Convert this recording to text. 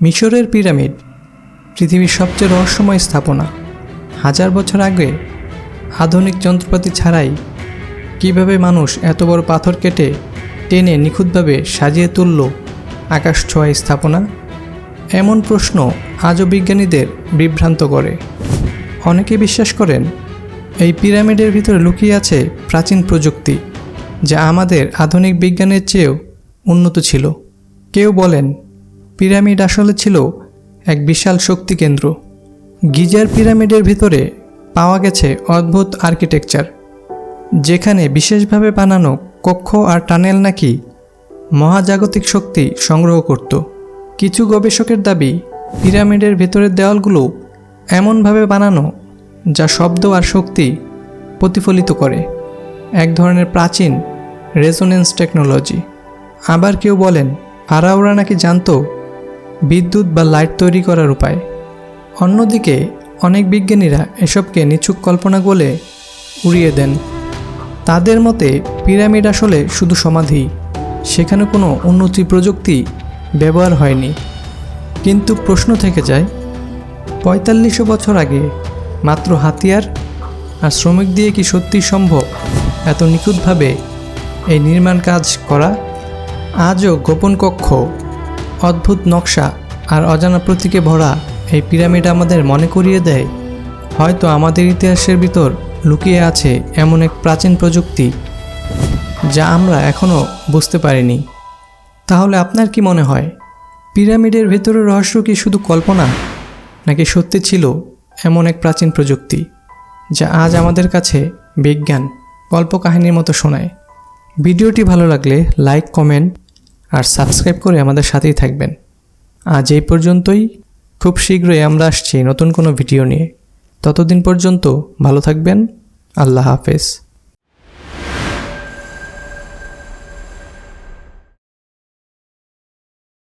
মিশরের পিরামিড, পৃথিবীর সবচেয়ে রহস্যময় স্থাপনা। হাজার বছর আগে, আধুনিক যন্ত্রপাতি ছাড়াই কীভাবে মানুষ এত বড় পাথর কেটে টেনে নিখুঁতভাবে সাজিয়ে তুলল আকাশ ছোঁয়া স্থাপনা? এমন প্রশ্ন আজও বিজ্ঞানীদের বিভ্রান্ত করে। অনেকে বিশ্বাস করেন, এই পিরামিডের ভিতরে লুকিয়ে আছে প্রাচীন প্রযুক্তি, যা আমাদের আধুনিক বিজ্ঞানের চেয়েও উন্নত ছিল। কেউ বলেন পিরামিড আসলে ছিল এক বিশাল শক্তি কেন্দ্র। গিজার পিরামিডের ভিতরে পাওয়া গেছে অদ্ভুত আর্কিটেকচার, যেখানে বিশেষভাবে বানানো কক্ষ আর টানেল নাকি মহাজাগতিক শক্তি সংগ্রহ করত। কিছু গবেষকের দাবি, পিরামিডের ভেতরের দেওয়ালগুলো এমনভাবে বানানো যা শব্দ আর শক্তি প্রতিফলিত করে। এক ধরনের প্রাচীন রেজোনেন্স টেকনোলজি। আবার কেউ বলেন, ফারাওরা নাকি জানতো বিদ্যুৎ বা লাইট তৈরি করার উপায়। অন্যদিকে, অনেক বিজ্ঞানীরা এসবকে নিছুক কল্পনা বলে উড়িয়ে দেন। তাদের মতে, পিরামিড আসলে শুধু সমাধি। সেখানে কোনো উন্নতি প্রযুক্তি ব্যবহার হয়নি। কিন্তু প্রশ্ন থেকে যায়, পঁয়তাল্লিশশো বছর আগে মাত্র হাতিয়ার আর শ্রমিক দিয়ে কি সত্যি সম্ভব এত নিখুঁতভাবে এই নির্মাণ কাজ করা? আজও গোপন কক্ষ অদ্ভুত নকশা আর অজানা প্রতীকে ভরা এই পিরামিড আমাদের মনে করিয়ে দেয়। হয়তো আমাদের ইতিহাসের ভিতর লুকিয়ে আছে এমন এক প্রাচীন প্রযুক্তি যা আমরা এখনও বুঝতে পারিনি। তাহলে আপনার কি মনে হয়, পিরামিডের ভেতরের রহস্য কি শুধু কল্পনা, নাকি সত্যি ছিল এমন এক প্রাচীন প্রযুক্তি যা আজ আমাদের কাছে বিজ্ঞান কল্পকাহিনীর মতো শোনায়? ভিডিওটি ভালো লাগলে লাইক, কমেন্ট আর সাবস্ক্রাইব করে আমাদের সাথেই থাকবেন। আজ এই পর্যন্তই। খুব শীঘ্রই আমরা আসছি নতুন কোনো ভিডিও নিয়ে। ততদিন পর্যন্ত ভালো থাকবেন। আল্লাহ হাফেজ।